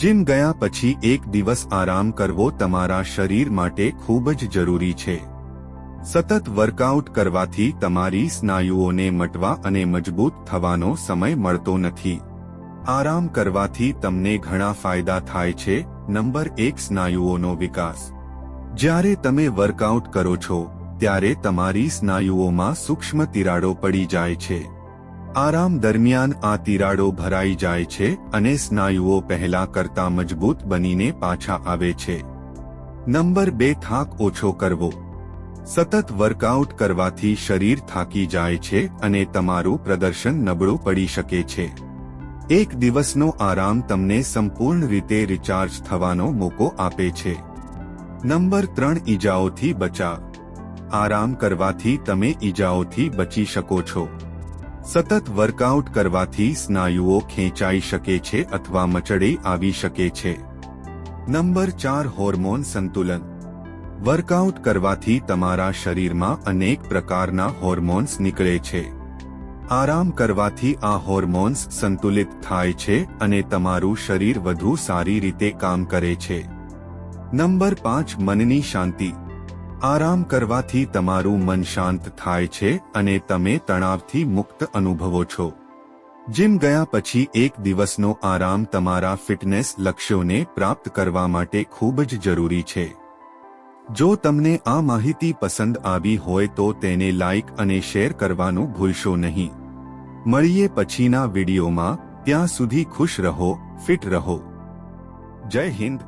Gym ગયા પછી એક દિવસ આરામ કરવો તમારા શરીર માટે ખૂબ જ જરૂરી છે. સતત વર્કઆઉટ કરવાથી તમારી સ્નાયુઓને મટવા અને મજબૂત થવાનો સમય મળતો નથી. આરામ કરવાથી તમને ઘણા ફાયદા થાય છે. નંબર એક, સ્નાયુઓનો વિકાસ. જ્યારે તમે વર્કઆઉટ કરો છો, ત્યારે તમારી સ્નાયુઓમાં સૂક્ષ્મ તિરાડો પડી જાય છે. આરામ દરમિયાન આ તિરાડો ભરાઈ જાય છે અને સ્નાયુઓ પહેલા કરતા મજબૂત બનીને પાછા આવે છે. નંબર બે, થાક ઓછો કરવો. સતત વર્કઆઉટ કરવાથી શરીર થાકી જાય છે અને તમારું પ્રદર્શન નબળું પડી શકે છે. એક દિવસનો આરામ તમને સંપૂર્ણ રીતે રિચાર્જ થવાનો મોકો આપે છે. નંબર ત્રણ, ઈજાઓથી બચાવ આરામ કરવાથી તમે ઈજાઓથી બચી શકો છો. સતત વર્કઆઉટ કરવાથી સ્નાયુઓ ખેંચાઈ શકે છે અથવા મચડે આવી શકે છે. નંબર ચાર, હોર્મોન સંતુલન. વર્કઆઉટ કરવાથી તમારા શરીરમાં અનેક પ્રકારના હોર્મોન્સ નીકળે છે. આરામ કરવાથી આ હોર્મોન્સ સંતુલિત થાય છે અને તમારું શરીર વધુ સારી રીતે કામ કરે છે. નંબર પાંચ, મનની શાંતિ. આરામ કરવાથી તમારું મન શાંત થાય છે અને તમે તણાવથી મુક્ત અનુભવો છો. જીમ ગયા પછી એક દિવસનો આરામ તમારા ફિટનેસ લક્ષ્યોને પ્રાપ્ત કરવા માટે ખૂબ જ જરૂરી છે. જો તમને આ માહિતી પસંદ આવી હોય તો તેને લાઇક અને શેર કરવાનું ભૂલશો નહીં. મળીએ પછીના વિડીયોમાં, ત્યાં સુધી ખુશ રહો, ફિટ રહો. જય હિન્દ.